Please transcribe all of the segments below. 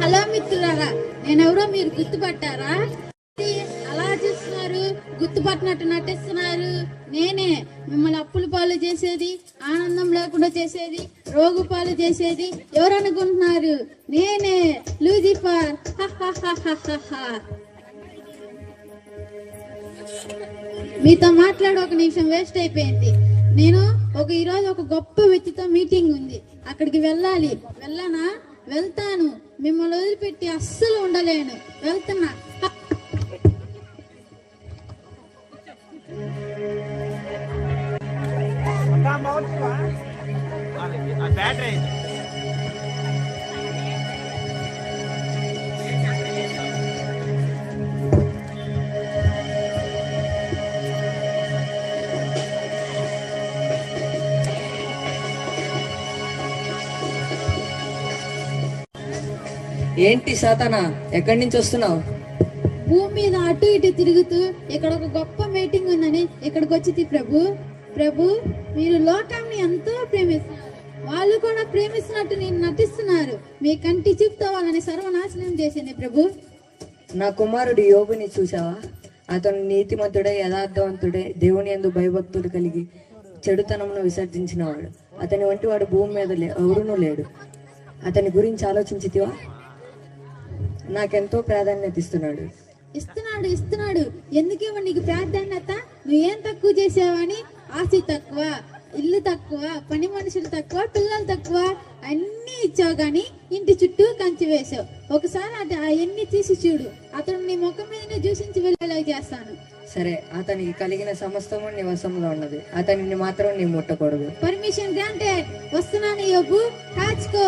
Hello మిత్రులారా నేనెవరో మీరు గుర్తుపట్టారా? అలా చేస్తున్నారు గుర్తుపట్టినట్టు నటిస్తున్నారు. నేనే మిమ్మల్ని అప్పుల పాలు చేసేది ఆనందం లేకుండా చేసేది రోగు పాలు చేసేది ఎవరనుకుంటున్నారు? నేనే లూజిఫర్. మీతో మాట్లాడి ఒక నిమిషం వేస్ట్ అయిపోయింది. నేను ఒక ఈరోజు ఒక గొప్ప వ్యక్తితో మీటింగ్ ఉంది. అక్కడికి వెళ్ళాలి. వెళ్ళనా? వెళ్తాను. మిమ్మల్ని వదిలిపెట్టి అస్సలు ఉండలేను. వెళ్తున్నా. ఏంటి సాతానా? ఎక్కడి నుంచి వస్తున్నావు? భూమి మీద అటు ఇటు తిరుగుతూ ఇక్కడ ఒక గొప్ప మీటింగ్ ఉందని ఇక్కడికి వచ్చింది ప్రభు. ప్రభు మీరు లోకాన్ని ఎంతో ప్రేమిస్తున్నారు. వాళ్ళు కూడా ప్రేమిస్తున్నట్టు నేను నటిస్తున్నారు. మీ కంటి చూపుతో వాళ్ళని సర్వనాశనం చేసింది ప్రభు. నా కుమారుడు యోగుని చూసావా అతను నీతిమంతుడే యథార్థవంతుడే దేవుని ఎందు భయభక్తులు కలిగి చెడుతనమును విసర్జించినవాడు. అతని వంటి వాడు భూమి మీద లే- ఎవరునూ లేడు. అతని గురించి ఆలోచించితివా? నాకెంతో ప్రాధాన్యత ఇస్తున్నాడు. ఇస్తున్నాడు ఇస్తున్నాడు. ఎందుకేమో నీకు ప్రాధాన్యత? నువ్వేం తక్కువ చేసావని ఆశ తక్కువ ఇల్లు తక్కువ పని మనుషులు తక్కువ పిల్లలు తక్కువ అన్ని ఇచ్చావు గాని ఇంటి చుట్టూ కంచి వేసావు ఒకసారి అది అవన్నీ తీసి చూడు. అతను నీ ముఖం మీదనే దూషించి వెళ్ళేలా చేస్తాను. సరే అతనికి కలిగిన సమస్తము నీ వశంలో ఉన్నది. అతనిని మాత్రం నీ ముట్టకూడదు. Permission granted. వస్తున్నాను యోగు కాచుకో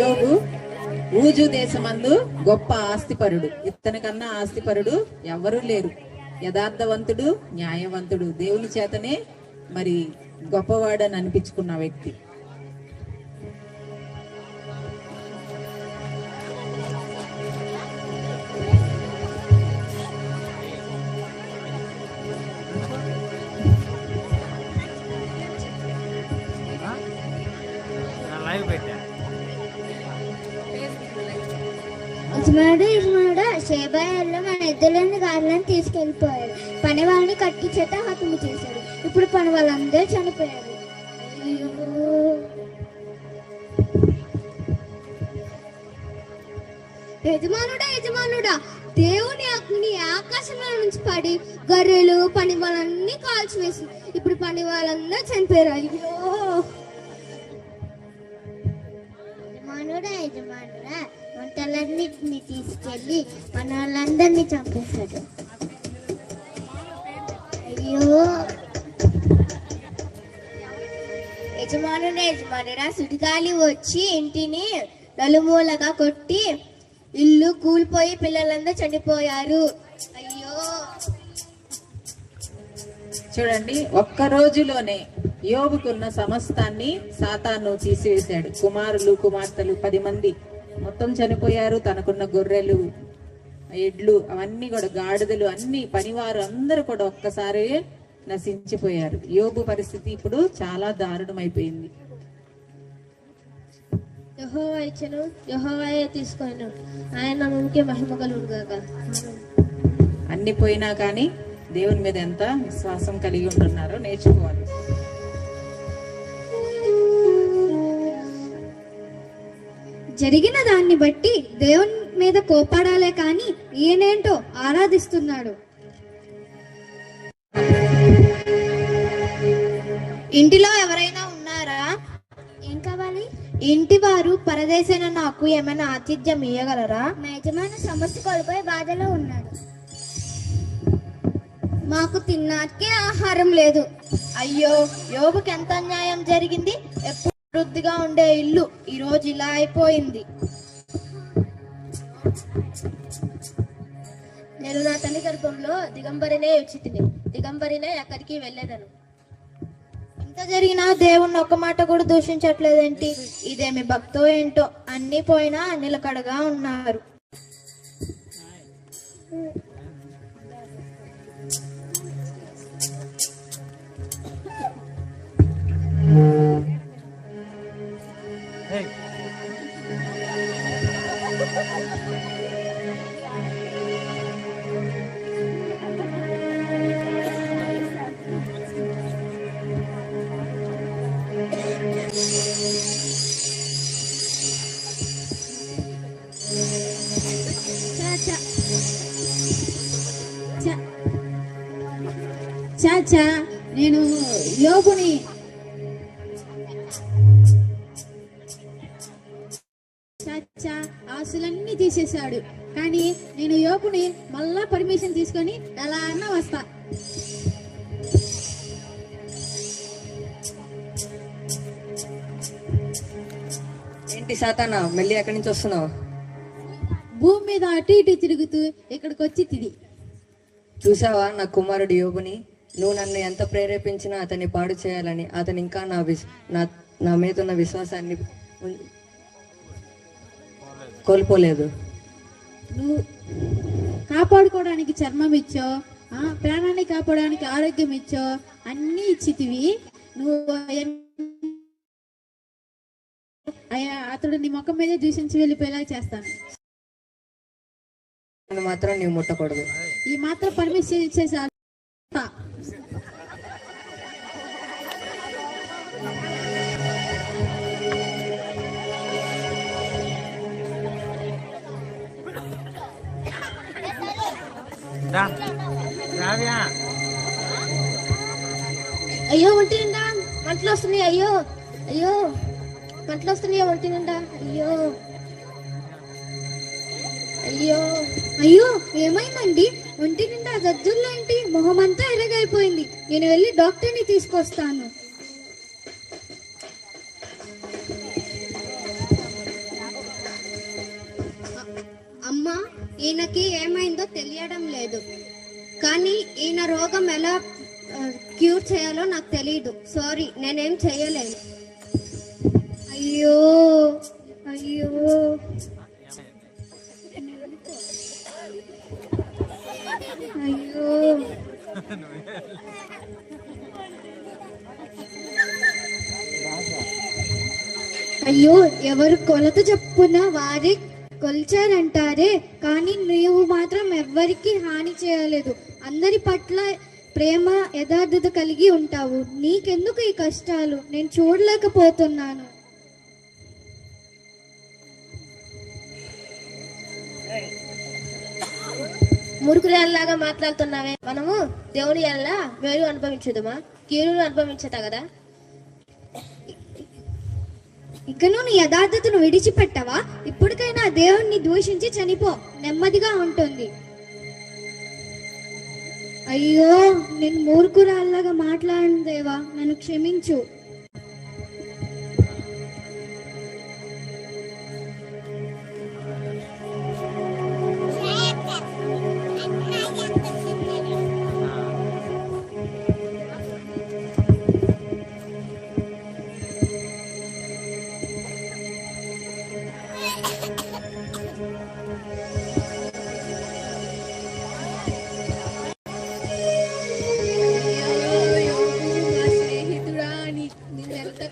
యోగు ఊజు దేశమందు గొప్ప ఆస్తిపరుడు. ఇతనికన్నా ఆస్తిపరుడు ఎవ్వరూ లేరు. యథార్థవంతుడు న్యాయవంతుడు దేవుని చేతనే మరి గొప్పవాడని అనిపించుకున్న వ్యక్తి. యజమానుడు మన ఎద్దులని గారులను తీసుకెళ్ళిపోయారు పని వాళ్ళని కట్టి చేత హతము చేశారు ఇప్పుడు పని వాళ్ళందరూ చనిపోయారు. యజమానుడా యజమానుడా దేవుని అగ్ని ఆకాశంలో నుంచి పడి గొర్రెలు పని వాళ్ళన్నీ కాల్చివేసి ఇప్పుడు పని వాళ్ళందరూ చనిపోయారు. అయ్యో. తీసుకెళ్ళి మన వాళ్ళందరినీ చంపేశాడు. అయ్యో. యజమానుడా యజమానుడా సుడిగాలి వచ్చి ఇంటిని నలుమూలగా కొట్టి ఇల్లు కూలిపోయి పిల్లలందరూ చనిపోయారు. అయ్యో. చూడండి ఒక్క రోజులోనే యోగుకున్న సమస్తాన్ని సాతాను తీసివేశాడు. కుమారులు కుమార్తెలు పది మంది. మొత్తం చనిపోయారు. తనకున్న గొర్రెలు ఎడ్లు అవన్నీ కూడా గాడిదలు అన్ని పనివారు అందరూ కూడా ఒక్కసారి నశించిపోయారు. యోబు పరిస్థితి ఇప్పుడు చాలా దారుణమైపోయింది. యహోవా ఇచ్చను యహోవాయే తీసుకొని. ఆయన మహిమ అన్ని పోయినా కానీ దేవుని మీద ఎంత విశ్వాసం కలిగి ఉంటున్నారో నేర్చుకోవాలి. జరిగిన దాన్ని బట్టి దేవుని మీద కోపాడాలే కానీ ఈయనేంటో ఆరాధిస్తున్నాడు. ఇంటిలో ఎవరైనా ఉన్నారా? ఏం కావాలి? ఇంటి వారు పరదేశైన నాకు ఏమైనా ఆతిథ్యం ఇయ్యగలరా? మా యజమాని సమస్య కోల్పోయి బాధలో ఉన్నాడు. మాకు తిన్నాకే ఆహారం లేదు. అయ్యో యోగుకి ఎంత అన్యాయం జరిగింది? ఎప్పుడు వృద్ధిగా ఉండే ఇల్లు ఈ రోజు ఇలా అయిపోయింది. నేను నా తల్లి గర్భంలో దిగంబరినే ఉచితిని దిగంబరినే ఎక్కడికి వెళ్ళేదను. ఇంత జరిగినా దేవుణ్ణి ఒక్క మాట కూడా దూషించట్లేదేంటి? ఇదేమి భక్తో ఏంటో? అన్ని పోయినా నిలకడగా ఉన్నారు. చా చా నేను యోగుని చచ్చా ఆస్తులన్నీ తీసేశాడు. కానీ నేను యోగుని మళ్ళా పర్మిషన్ తీసుకొని ఎలా అన్నా వస్తా. ఏంటి సాతానా? మళ్ళీ ఎక్కడి నుంచి వస్తున్నావు? భూమి మీద అటు ఇటు తిరుగుతూ ఇక్కడికి వచ్చి తిది చూసావా నా కుమారుడు యోగుని నువ్వు నన్ను ఎంత ప్రేరేపించినా అతన్ని పాడు చేయాలని అతను ఇంకా నా విస్ నా నా మీద ఉన్న విశ్వాసాన్ని కోల్పోలేదు. నువ్వు కాపాడుకోవడానికి చర్మం ఇచ్చో ఆ, ప్రాణాన్ని కాపాడడానికి ఆరోగ్యం ఇచ్చో అన్నీ ఇచ్చితివి. నువ్వు అయ్యా, అతడు నీ ముఖం మీదే దూషించి వెళ్ళిపోయేలా చేస్తాను. మాత్రం నీవు ముట్టకూడదు. ఈ మాత్రం పర్మిషన్ ఇచ్చేసి అయ్యో ఒంటి నిండా. మంటలు వస్తున్నాయి అయ్యో. అయ్యో. మంటలు వస్తున్నాయి ఒంటి నిండా. అయ్యో. అయ్యో అయ్యో ఏమైందండి? ఒంటి నిండా జజ్జుల్లో ఏంటి? మొహం అంతా ఎరగైపోయింది. నేను వెళ్ళి డాక్టర్ని తీసుకొస్తాను. అమ్మా ఈయనకి ఏమైందో తెలియడం లేదు. కానీ ఈయన రోగం ఎలా క్యూర్ చేయాలో నాకు తెలియదు సారీ నేనేం చేయలేను. అయ్యో అయ్యో. అయ్యో! ఎవరు కొలత చెప్పున వారే కొల్చారంటారే? కానీ నువ్వు మాత్రం ఎవ్వరికి హాని చేయలేదు. అందరి పట్ల ప్రేమ యథార్థత కలిగి ఉంటావు. నీకెందుకు ఈ కష్టాలు? నేను చూడలేకపోతున్నాను. మురుకురాల్లాగా మాట్లాడుతున్నావే? మనము దేవుని ఎలా వేరు అనుభవించుదమా? కీడును అనుభవించదా కదా? ఇకను నీ యథార్థతను విడిచిపెట్టవా? ఇప్పటికైనా దేవుణ్ణి దూషించి చనిపో. నెమ్మదిగా ఉంటుంది. అయ్యో నేను మూర్ఖురాల్లాగా మాట్లాడిన దేవా. నన్ను క్షమించు.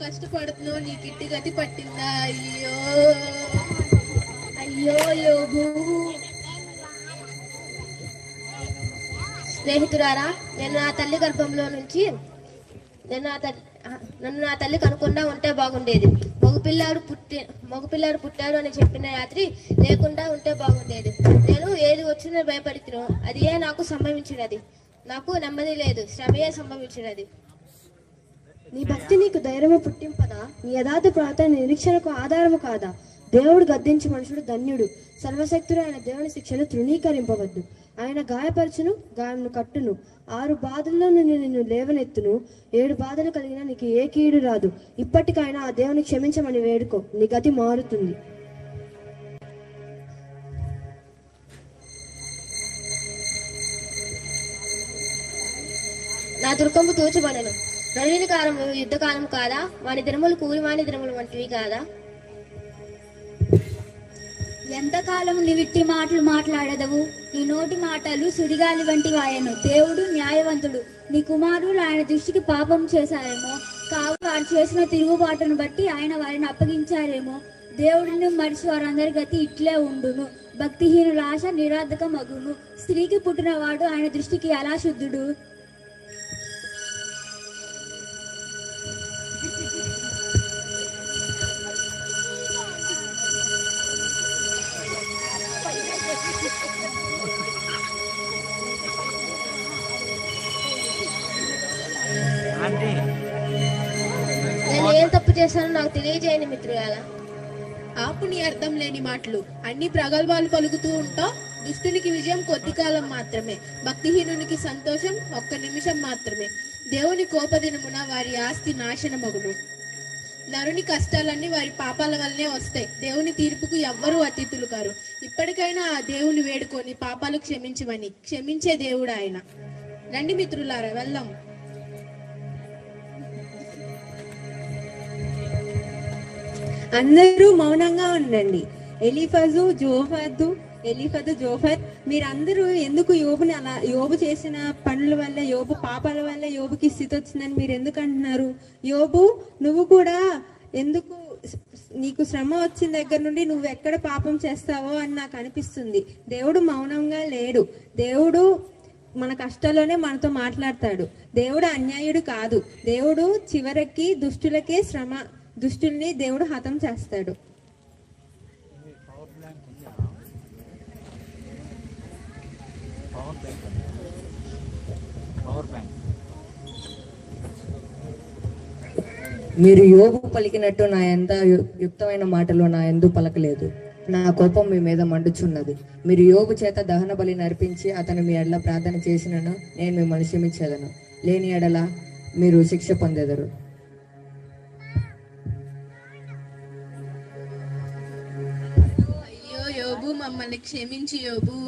కష్టపడుతున్నావు నీకు ఇట్టి గతి పట్టిందా అయ్యో అయ్యో యోగు స్నేహితురారా నేను నా తల్లి గర్భంలో నుంచి నేను నా తల్లి నన్ను నా తల్లి కనుకుండా ఉంటే బాగుండేది. మగపిల్లాడు పుట్టి మగపిల్లాడు పుట్టాడు అని చెప్పిన రాత్రి లేకుండా ఉంటే బాగుండేది. నేను ఏది వచ్చినా భయపడుతున్నా. అది ఏ నాకు సంభవించినది. నాకు నెమ్మది లేదు. శ్రమయే సంభవించినది. నీ భక్తి నీకు ధైర్యము పుట్టింపదా? నీ యథార్థ ప్రార్థన నిరీక్షణకు ఆధారము కాదా? దేవుడు గద్దించి మనుషుడు ధన్యుడు. సర్వశక్తుడు ఆయన దేవుని శిక్షను తృణీకరింపవద్దు. ఆయన గాయపరచును గాయమును కట్టును. ఆరు బాధల్లో నేను నిన్ను లేవనెత్తును. ఏడు బాధలు కలిగిన నీకు ఏ కీడు రాదు. ఇప్పటికైనా ఆ దేవుని క్షమించమని వేడుకో. నీ గతి మారుతుంది. నా దుర్గంపు తోచబడను. నడిని కాలము యుద్ధకాలం కాదా? వాని దినములు కూలివాని దినములు వంటివి కాదా? ఎంతకాలం నివిట్టి మాటలు మాట్లాడదవు? నీ నోటి మాటలు సుడిగాలి వంటి వాయను. దేవుడు న్యాయవంతుడు. నీ కుమారులు ఆయన దృష్టికి పాపం చేశారేమో? కావు వారు చేసిన తిరుగుబాటును బట్టి ఆయన వారిని అప్పగించారేమో? దేవుడిని మరిచి వారందరి గతి ఇట్లే ఉండును. భక్తిహీనుల ఆశ నిరాధక మగును స్త్రీకి పుట్టినవాడు ఆయన దృష్టికి ఎలా శుద్ధుడు. నేను ఏం తప్పు చేశానో నాకు తెలియజేయండి మిత్రులారా. ఆపు నీ అర్థం లేని మాటలు. అన్ని ప్రగల్భాలు పలుకుతూ ఉంటావు దుష్టునికి విజయం కొద్ది కాలం మాత్రమే. భక్తిహీనునికి సంతోషం ఒక్క నిమిషం మాత్రమే. దేవుని కోపదినమున వారి ఆస్తి నాశనమగును. నరుని కష్టాలన్నీ వారి పాపాల వల్లనే వస్తాయి. దేవుని తీర్పుకు ఎవ్వరూ అతిథులు కారు. ఇప్పటికైనా ఆ దేవుని వేడుకొని పాపాలు క్షమించమని క్షమించే దేవుడు ఆయన. రండి మిత్రులారా వెళ్దాం. అందరూ మౌనంగా ఉండండి. ఎలిఫజు జోహద్దు ఎలిఫత్ జోఫర్ మీరందరూ ఎందుకు యోబుని అలా యోబు చేసిన పనుల వల్ల యోబు పాపాల వల్ల యోబుకి స్థితి వచ్చిందని మీరు ఎందుకు అంటున్నారు యోబు నువ్వు కూడా ఎందుకు నీకు శ్రమ వచ్చిన దగ్గర నుండి నువ్వు ఎక్కడ పాపం చేస్తావో అని నాకు అనిపిస్తుంది. దేవుడు మౌనంగా లేడు. దేవుడు మన కష్టాల్లోనే మనతో మాట్లాడతాడు. దేవుడు అన్యాయుడు కాదు. దేవుడు చివరికి దుష్టులకే శ్రమ దుష్టుల్ని దేవుడు హతం చేస్తాడు. మీరు యోగు పలికినట్టు నా ఎంత యుక్తమైన మాటలు నా ఎందు పలకలేదు. నా కోపం మీ మీద మండుచున్నది. మీరు యోగు చేత దహన బలి నర్పించి అతను మీ ఎడల ప్రార్థన చేసినను నేను మిమ్మల్ని క్షమించేదను లేని ఎడల మీరు శిక్ష పొందెదరు. అయ్యో యోబు మమ్మల్ని క్షమించి యోబు.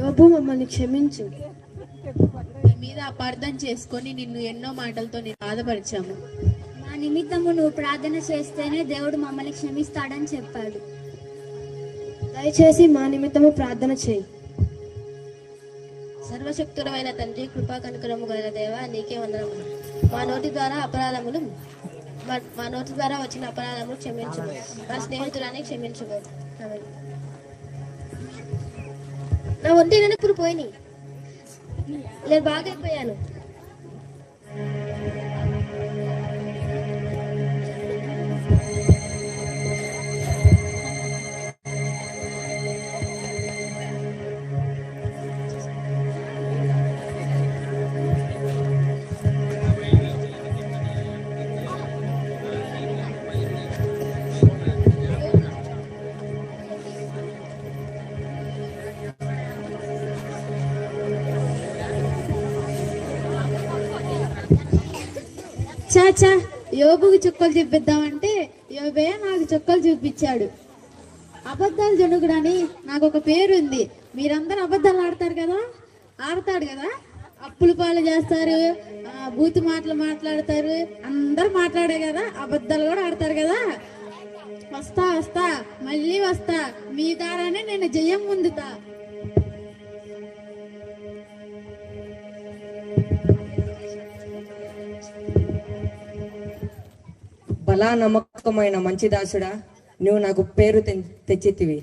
యోబు మమ్మల్ని క్షమించు. మీద అపార్థం చేసుకొని నిన్ను ఎన్నో మాటలతో నేను బాధపరిచాము. మా నిమిత్తము నువ్వు ప్రార్థన చేస్తేనే దేవుడు మమ్మల్ని క్షమిస్తాడని చెప్పాడు. దయచేసి మా నిమిత్తము ప్రార్థన చేయి. సర్వశక్తుడమైన తండ్రి కృపా కనుకరము గల దేవ నీకే వందనములు. మా నోటి ద్వారా అపరాధములు మా- నోటి ద్వారా వచ్చిన అపరాధములు క్షమించు మా స్నేహితులని క్షమించు ఆమేన్. నా ఒంటి నెనపులు పోయినాయి నేను బాగా అయిపోయాను. చాచా యోబుకు చుక్కలు చూపిద్దామంటే యోబే నాకు చుక్కలు చూపించాడు. అబద్ధాలు జనుగుడని నాకు ఒక పేరు ఉంది మీరందరూ అబద్ధాలు ఆడతారు కదా? ఆడతాడు కదా? అప్పులు పాలు చేస్తారు బూతి మాటలు మాట్లాడతారు అందరు మాట్లాడే కదా? అబద్ధాలు కూడా ఆడతారు కదా? వస్తా వస్తా మళ్ళీ వస్తా. మీ ద్వారానే నేను జయం పొందుతా. బలా నమ్మకమైన మంచి దాసుడా. నువ్వు నాకు పేరు తెచ్చితివి.